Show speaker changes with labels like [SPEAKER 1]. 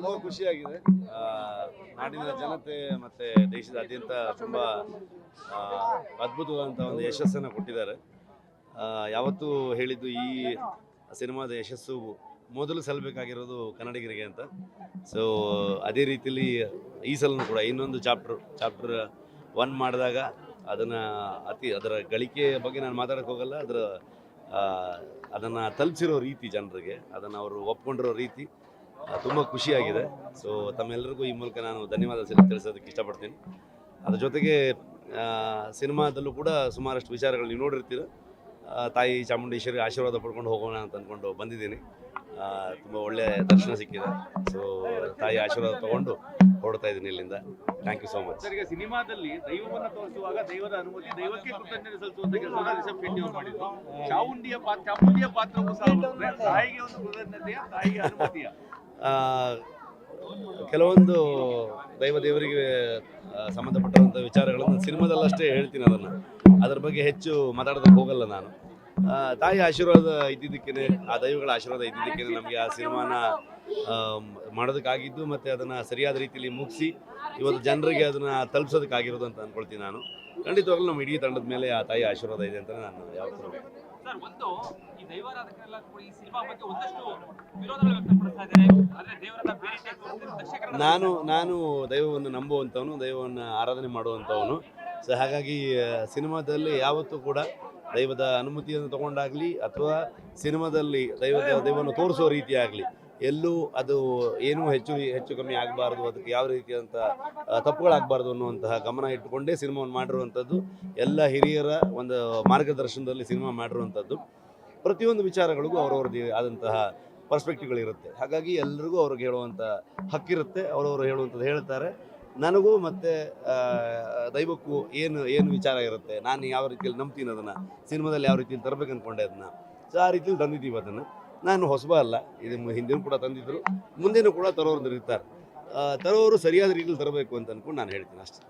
[SPEAKER 1] ತುಂಬ ಖುಷಿಯಾಗಿದೆ. ನಾಡಿನ ಜನತೆ ಮತ್ತು ದೇಶದಾದ್ಯಂತ ತುಂಬ ಅದ್ಭುತವಾದಂಥ ಒಂದು ಯಶಸ್ಸನ್ನು ಕೊಟ್ಟಿದ್ದಾರೆ. ಯಾವತ್ತೂ ಹೇಳಿದ್ದು ಈ ಸಿನಿಮಾದ ಯಶಸ್ಸು ಮೊದಲು ಸಲ್ಲಬೇಕಾಗಿರೋದು ಕನ್ನಡಿಗರಿಗೆ ಅಂತ. ಸೊ ಅದೇ ರೀತಿಯಲ್ಲಿ ಈ ಸಲನೂ ಕೂಡ ಇನ್ನೊಂದು ಚಾಪ್ಟರ್ ಚಾಪ್ಟರ್ ಒನ್ ಮಾಡಿದಾಗ ಅದನ್ನು ಅತಿ, ಅದರ ಗಳಿಕೆ ಬಗ್ಗೆ ನಾನು ಮಾತಾಡಕ್ಕೆ ಹೋಗಲ್ಲ. ಅದರ ಅದನ್ನು ತಲುಪಿಸಿರೋ ರೀತಿ ಜನರಿಗೆ, ಅದನ್ನು ಅವರು ಒಪ್ಕೊಂಡಿರೋ ರೀತಿ ತುಂಬ ಖುಷಿಯಾಗಿದೆ. ಸೊ ತಮ್ಮೆಲ್ಲರಿಗೂ ಈ ಮೂಲಕ ನಾನು ಧನ್ಯವಾದ ತಿಳಿಸೋದಕ್ಕೆ ಇಷ್ಟಪಡ್ತೀನಿ. ಅದ್ರ ಜೊತೆಗೆ ಸಿನಿಮಾದಲ್ಲೂ ಕೂಡ ಸುಮಾರಷ್ಟು ವಿಚಾರಗಳು ನೀವು ನೋಡಿರ್ತೀರ. ತಾಯಿ ಚಾಮುಂಡೇಶ್ವರಿ ಆಶೀರ್ವಾದ ಪಡ್ಕೊಂಡು ಹೋಗೋಣ ಅಂತ ಅಂದ್ಕೊಂಡು ಬಂದಿದ್ದೀನಿ. ತುಂಬ ಒಳ್ಳೆಯ ದರ್ಶನ ಸಿಕ್ಕಿದೆ. ಸೊ ತಾಯಿ ಆಶೀರ್ವಾದ ತಗೊಂಡು ಹೊರಡ್ತಾ ಇದ್ದೀನಿ ಇಲ್ಲಿಂದ. ಥ್ಯಾಂಕ್ ಯು ಸೋ ಮಚ್
[SPEAKER 2] ಸಿನಿಮಾದಲ್ಲಿ ದೈವವನ್ನು ತೋರಿಸುವಾಗ ದೈವದ ಅನುಮತಿ, ದೈವಕ್ಕೆ ಕೃತಜ್ಞತೆ ಸಲ್ಲಿಸುವಂತ ಕೆಲಸ ರಿಷಬ್ ಮಾಡಿದ್ರು. ಚಾಮುಂಡಿಯ ಪಾತ್ರ, ಚಾಮುಂಡಿಯ ಪಾತ್ರವೂ ಸಹ ತಾಯಿಗೆ ಒಂದು ಕೃತಜ್ಞತೆಯ, ತಾಯಿಗೆ ಅನುಮತಿಯ?
[SPEAKER 1] ಕೆಲವೊಂದು ದೈವ ದೇವರಿಗೆ ಸಂಬಂಧಪಟ್ಟಂಥ ವಿಚಾರಗಳನ್ನು ಸಿನಿಮಾದಲ್ಲಷ್ಟೇ ಹೇಳ್ತೀನಿ ಅದನ್ನು. ಅದರ ಬಗ್ಗೆ ಹೆಚ್ಚು ಮಾತಾಡೋದಕ್ಕೆ ಹೋಗಲ್ಲ ನಾನು. ತಾಯಿ ಆಶೀರ್ವಾದ ಇದ್ದಿದ್ದಕ್ಕೇ ಆ ದೈವಗಳ ಆಶೀರ್ವಾದ ಇದ್ದಿದ್ದಕ್ಕೇ ನಮಗೆ ಆ ಸಿನಿಮಾನ ಮಾಡೋದಕ್ಕಾಗಿದ್ದು ಮತ್ತು ಅದನ್ನು ಸರಿಯಾದ ರೀತಿಯಲ್ಲಿ ಮುಗಿಸಿ ಇವತ್ತು ಜನರಿಗೆ ಅದನ್ನು ತಲುಪಿಸೋದಕ್ಕಾಗಿರೋದು ಅಂತ ಅಂದ್ಕೊಳ್ತೀನಿ ನಾನು. ಖಂಡಿತವಾಗ್ಲೂ ನಮ್ಮ ಇಡೀ ತಂಡದ ಮೇಲೆ ಆ ತಾಯಿ ಆಶೀರ್ವಾದ ಇದೆ ಅಂತ ನಾನು ಯಾವತ್ತೂ
[SPEAKER 3] ಸರ್ ಒಂದು ಈ ದೈವಾರಾಧಕರೆಲ್ಲ ಕೂಡ ಈ ಸಿನಿಮಾ ಬಗ್ಗೆ ಒಂದಷ್ಟು ವಿರೋಧಗಳು ವ್ಯಕ್ತಪಡಿಸ್ತಾ ಇದ್ದಾರೆ ಆದ್ರೆ ದೇವರನ್ನ ಬೇರೆ ರೀತಿಯಾಗಿ. ದಕ್ಷಿಣ ಕನ್ನಡ
[SPEAKER 1] ನಾನು ನಾನು ದೈವವನ್ನು ನಂಬುವಂಥವನು ದೈವವನ್ನು ಆರಾಧನೆ ಮಾಡುವಂಥವನು ಸೊ ಹಾಗಾಗಿ ಆ, ಸಿನಿಮಾದಲ್ಲಿ ಯಾವತ್ತೂ ಕೂಡ ದೈವದ ಅನುಮತಿಯನ್ನು ತಗೊಂಡಾಗಲಿ ಅಥವಾ ಸಿನಿಮಾದಲ್ಲಿ ದೈವದ ದೈವವನ್ನು ತೋರಿಸೋ ರೀತಿ ಆಗಲಿ ಎಲ್ಲೂ ಅದು ಏನೂ ಹೆಚ್ಚು ಹೆಚ್ಚು ಕಮ್ಮಿ ಆಗಬಾರ್ದು, ಅದಕ್ಕೆ ಯಾವ ರೀತಿಯಾದಂಥ ತಪ್ಪುಗಳಾಗಬಾರ್ದು ಅನ್ನುವಂತಹ ಗಮನ ಇಟ್ಟುಕೊಂಡೇ ಸಿನಿಮಾವನ್ನು ಮಾಡಿರುವಂಥದ್ದು ಎಲ್ಲ ಹಿರಿಯರ ಒಂದು ಮಾರ್ಗದರ್ಶನದಲ್ಲಿ ಸಿನಿಮಾ ಮಾಡಿರುವಂಥದ್ದು. ಪ್ರತಿಯೊಂದು ವಿಚಾರಗಳಿಗೂ ಅವರವ್ರದ್ದು ಆದಂತಹ ಪರ್ಸ್ಪೆಕ್ಟಿವ್ಗಳಿರುತ್ತೆ. ಹಾಗಾಗಿ ಎಲ್ರಿಗೂ ಅವ್ರಿಗೆ ಹೇಳುವಂಥ ಹಕ್ಕಿರುತ್ತೆ, ಅವರವರು ಹೇಳುವಂಥದ್ದು ಹೇಳ್ತಾರೆ. ನನಗೂ ಮತ್ತು ದೈವಕ್ಕೂ ಏನು ಏನು ವಿಚಾರ ಇರುತ್ತೆ, ನಾನು ಯಾವ ರೀತಿಯಲ್ಲಿ ನಂಬ್ತೀನಿ ಅದನ್ನು, ಸಿನಿಮಾದಲ್ಲಿ ಯಾವ ರೀತಿಯಲ್ಲಿ ತರಬೇಕು ಅಂದ್ಕೊಂಡೆ ಅದನ್ನು ಸೊ ಆ ರೀತಿಯಲ್ಲಿ ತಂದಿದ್ದೀವಿ ಅದನ್ನು. ನಾನು ಹೊಸಬ ಅಲ್ಲ. ಇದು ಹಿಂದೆ ಹಿಂದಿನ ಕೂಡ ತಂದಿದ್ದರು ಮುಂದೆನೂ ಕೂಡ ತರೋರು ಇರ್ತಾರೆ ತರೋರು ಸರಿಯಾದ ರೀತಿಯಲ್ಲಿ ತರಬೇಕು ಅಂತ ಅಂದ್ಕೊಂಡು ನಾನು ಹೇಳ್ತೀನಿ ಅಷ್ಟೇ.